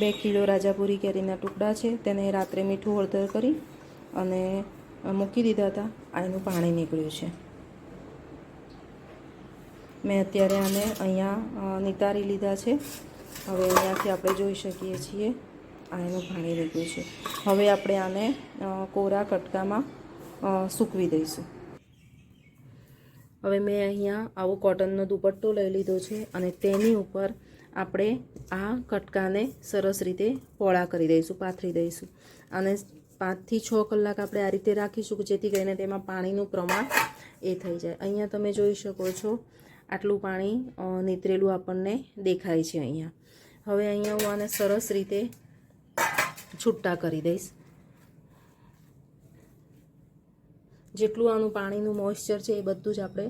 બે કિલો રાજાપુરી કેરીના ટુકડા છે. તેને રાત્રે મીઠું હળદર કરી અને મૂકી દીધા હતા. આ એનું પાણી નીકળ્યું છે. મેં અત્યારે આને અહીંયા નિતારી લીધા છે. હવે અહીંયાથી આપણે જોઈ શકીએ છીએ આ એનું પાણી નીકળ્યું છે. હવે આપણે આને કોરા કટકામાં સૂકવી દઈશું. હવે મેં અહીંયા આવો કોટનનો દુપટ્ટો લઈ લીધો છે અને તેની ઉપર આપણે આ કટકાને સરસ રીતે પોળા કરી દઈશું, પાથરી દઈશું. અને પાંચથી છ કલાક આપણે આ રીતે રાખીશું કે જેથી કરીને તેમાં પાણીનું પ્રમાણ એ થઈ જાય. અહીંયા તમે જોઈ શકો છો, આટલું પાણી નીતરેલું આપણને દેખાય છે અહીંયા. હવે અહીંયા હું આને સરસ રીતે છૂટા કરી દઈશ. જેટલું આનું પાણીનું મોઇશ્ચર છે એ બધું જ આપણે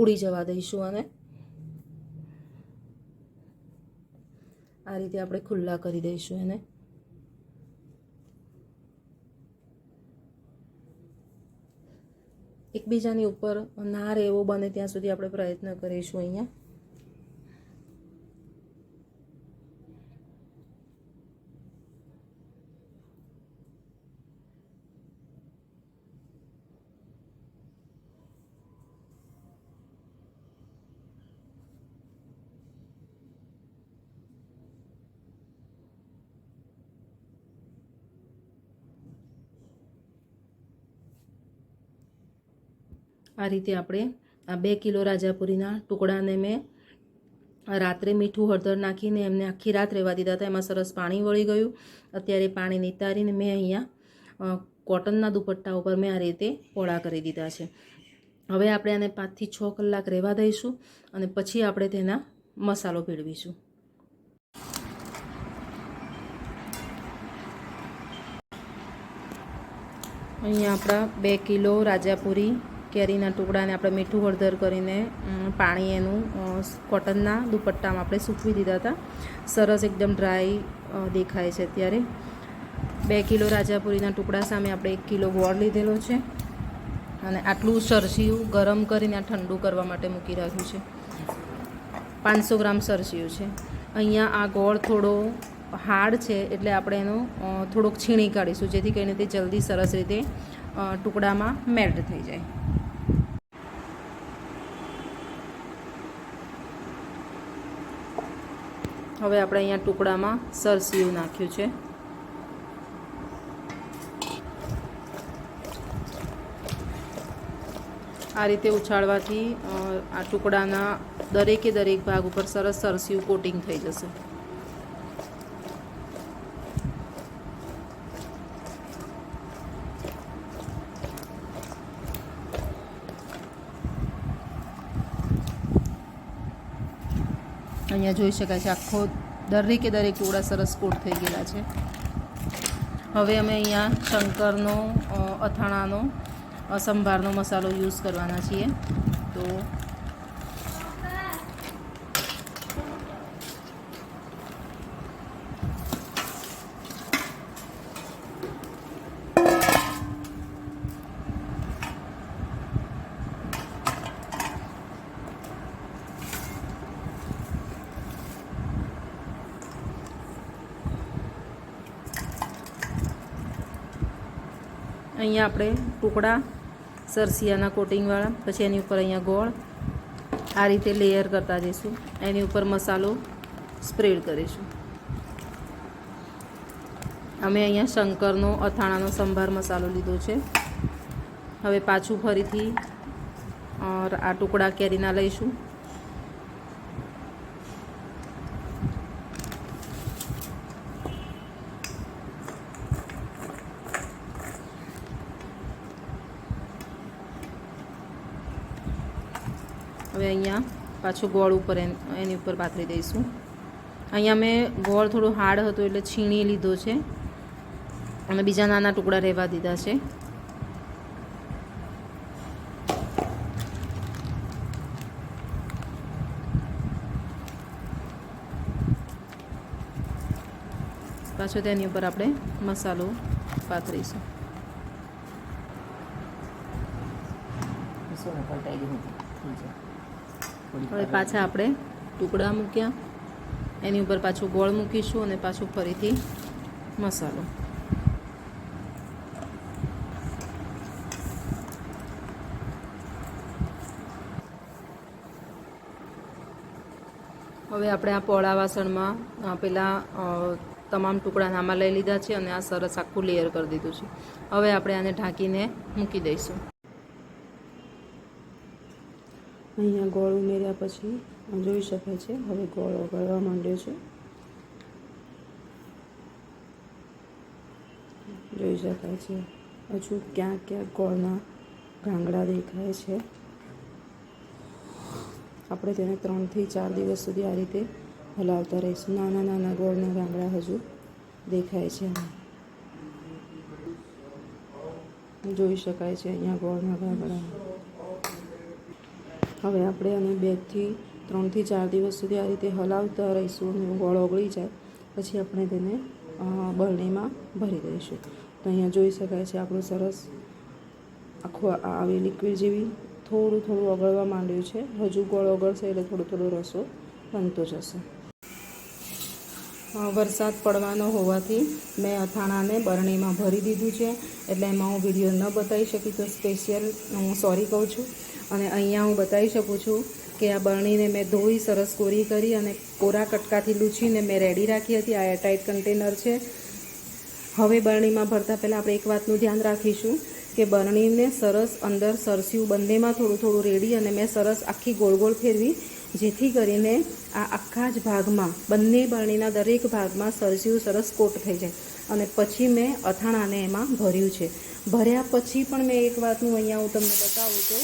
ઉડી જવા દઈશું અને આ રીતે આપણે ખુલ્લા કરી દઈશું એને. એકબીજાની ઉપર ના રહેવો બને ત્યાં સુધી આપણે પ્રયત્ન કરીશું અહીંયા. આ રીતે આપણે આ બે કિલો રાજાપુરીના ટુકડાને મેં રાત્રે મીઠું હળદર નાખીને એમને આખી રાત રહેવા દીધા હતા. એમાં સરસ પાણી વળી ગયું. અત્યારે પાણી નિતારીને મેં અહીંયા કોટનના દુપટ્ટા ઉપર મેં આ રીતે પોળા કરી દીધા છે. હવે આપણે આને પાંચથી છ કલાક રહેવા દઈશું અને પછી આપણે તેના મસાલો ભેળવીશું. અહીંયા આપણા બે કિલો રાજાપુરી કેરીના ટુકડાને આપણે મીઠું હળદર કરીને પાણી એનું કોટનના દુપટ્ટામાં આપણે સૂકવી દીધા હતા. સરસ એકદમ ડ્રાય દેખાય છે અત્યારે. બે કિલો રાજાપુરીના ટુકડા સામે આપણે એક કિલો ગોળ લીધેલો છે. અને આટલું સરસિયું ગરમ કરીને આ ઠંડુ કરવા માટે મૂકી રાખ્યું છે. પાંચસો ગ્રામ સરસિયું છે. અહીંયા આ ગોળ થોડો હાર્ડ છે એટલે આપણે એનો થોડોક છીણી કાઢીશું, જેથી કરીને તે જલ્દી સરસ રીતે ટુકડામાં મેલ્ટ થઈ જાય. હવે આપણે અહીંયા ટુકડામાં સરસીયું નાખ્યું છે. આ રીતે ઉછાળવાથી આ ટુકડાના દરેકે દરેક ભાગ ઉપર સરસ સરસીયું કોટિંગ થઈ જશે. અહીંયા જોઈ શકાય છે. આખો દરેકે દરેક ટોળા સરસ કોટ થઈ ગયેલા છે. હવે અમે અહીંયા શંકરનો અથાણાનો સંભારનો મસાલો યુઝ કરવાના છીએ. તો અહીંયા આપણે ટુકડા, સરસિયાના કોટિંગવાળા, પછી એની ઉપર અહીંયા ગોળ આ રીતે લેયર કરતા જઈશું. એની ઉપર મસાલો સ્પ્રેડ કરીશું. અમે અહીંયા શંકરનો, અથાણાનો સંભાર મસાલો લીધો છે. હવે પાછું ફરીથી આ ટુકડા કેરીના લઈશું. હવે અહીંયા પાછું ગોળ ઉપર એની ઉપર પાથરી દઈશું. અહીંયા મેં ગોળ થોડો હાર્ડ હતો એટલે છીણી લીધો છે. અને બીજા નાના ટુકડા રહેવા દીધા છે. પાછો તેની ઉપર આપણે મસાલો પાથરીશું. પલટાઈ દીધું થઈ જાય હવે પાછા આપણે ટુકડા મૂક્યા. એની ઉપર પાછું ગોળ મૂકીશું અને પાછું ફરીથી મસાલો. હવે આપણે આ પોળા વાસણમાં પેલા તમામ ટુકડા નામાં લઈ લીધા છે અને આ સરસ આખું લેયર કરી દીધું છે. હવે આપણે આને ઢાંકીને મૂકી દઈશું. અહીંયા ગોળ ઉમેર્યા પછી જોઈ શકાય છે. હવે ગોળ ઓગળવા માંડ્યો છે. જોઈ શકાય છે. હજુ ક્યાં ક્યાંક ગોળના ગાંગડા દેખાય છે. આપણે તેને ત્રણથી ચાર દિવસ સુધી આ રીતે હલાવતા રહીશું. નાના નાના ગોળના ગાંગડા હજુ દેખાય છે. જોઈ શકાય છે અહીંયા ગોળના ગાંગડા. હવે આપણે આને બેથી ત્રણથી ચાર દિવસ સુધી આ રીતે હલાવતા રહીશું અને ગોળ ઓગળી જાય. પછી આપણે તેને બરણીમાં ભરી દઈશું. તો અહીંયા જોઈ શકાય છે આપણું સરસ આખું આવી લિક્વિડ જેવી થોડું થોડું ઓગળવા માંડ્યું છે. હજુ ગોળ ઓગળશે એટલે થોડો થોડો રસો બનતો જશે. વરસાદ પડવાનો હોવાથી મેં અથાણાને બરણીમાં ભરી દીધું છે. એટલે એમાં હું વીડિયો ન બતાવી શકી તો સ્પેશિયલ હું સોરી કહું છું. અને અહીંયા હું બતાવી શકું છું કે આ બરણીને મેં ધોઈ સરસ કોરી કરી અને કોરા કટકાથી લૂછીને મેં રેડી રાખી હતી. આ એરટાઇટ કન્ટેનર છે. હવે બરણીમાં ભરતા પહેલાં આપણે એક વાતનું ધ્યાન રાખીશું કે બરણીને સરસ અંદર સરસ્યું બંનેમાં થોડું થોડું રેડી અને મેં સરસ આખી ગોળ ગોળ ફેરવી જેથી કરીને આ આખા જ ભાગમાં, બંને બરણીના દરેક ભાગમાં સરસ્યું સરસ કોટ થઈ જાય. અને પછી મેં અથાણાને એમાં ભર્યું છે. ભર્યા પછી પણ મેં એક વાતનું અહીંયા હું તમને બતાવું તો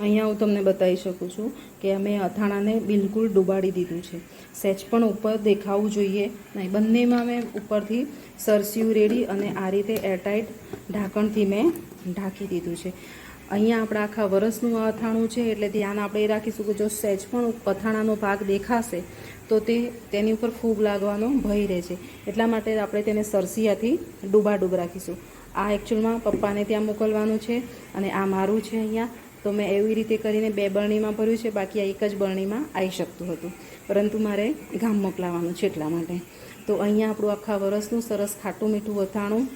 અહીંયા હું તમને બતાવી શકું છું કે અમે અથાણાને બિલકુલ ડુબાડી દીધું છે. સહેજ પણ ઉપર દેખાવું જોઈએ. નહીં, બંનેમાં મેં ઉપરથી સરસ્યું રેડી અને આ રીતે એરટાઈટ ઢાંકણથી મેં ઢાંકી દીધું છે. અહીંયા આપણા આખા વરસનું અથાણું છે, એટલે ધ્યાન આપણે એ રાખીશું કે જો સહેજ પણ અથાણાનો ભાગ દેખાશે, તો તે તેની ઉપર ફૂગ લાગવાનો ભય રહે છે. એટલા માટે આપણે તેને સરસિયાથી ડૂબાડૂબ રાખીશું. આ એકચ્યુઅલમાં પપ્પાને ત્યાં મોકલવાનું છે અને આ મારું છે અહીંયા. તો મેં એવી રીતે કરીને બે બરણીમાં ભર્યું છે, બાકી આ એક જ બરણીમાં આવી શકતું હતું. પરંતુ મારે ગામ મોકલાવાનું છે એટલા માટે. તો અહીંયા આપણું આખા વરસનું સરસ ખાટું મીઠું અથાણું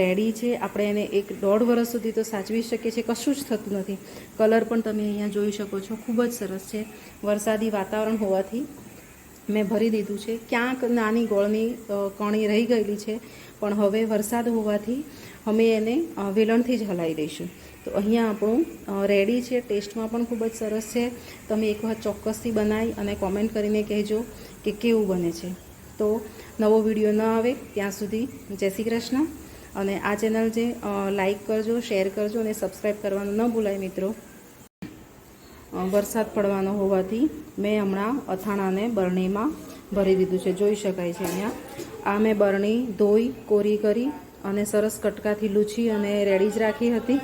રેડી છે. આપણે એને એક દોઢ વર્ષ સુધી તો સાચવી શકીએ છીએ. કશું જ થતું નથી. કલર પણ તમે અહીંયા જોઈ શકો છો. ખૂબ જ સરસ છે. વરસાદી વાતાવરણ હોવાથી મેં ભરી દીધું છે. ક્યાંક નાની ગોળની કણી રહી ગયેલી છે. પણ હવે વરસાદ હોવાથી અમે એને વેલણથી જ હલાવી દઈશું. તો અહીંયા આપણું રેડી છે. ટેસ્ટમાં પણ ખૂબ જ સરસ છે. તમે એક વખત ચોક્કસથી બનાવી અને કોમેન્ટ કરીને કહેજો કે કેવું બને છે. તો નવો વીડિયો ન આવે ત્યાં સુધી જય શ્રી કૃષ્ણ. અને આ ચેનલ જે લાઈક કરજો શેર કરજો અને સબસ્ક્રાઈબ કરવાનું ન ભૂલાય મિત્રો. વરસાદ પડવાનો હોવાથી મેં હમણાં અથાણાને બરણીમાં ભરી દીધું છે. જોઈ શકાય છે અહીંયા. આ મેં બરણી ધોઈ, કોરી કરી અને સરસ કટકાથી લૂછી અને રેડી જ રાખી હતી.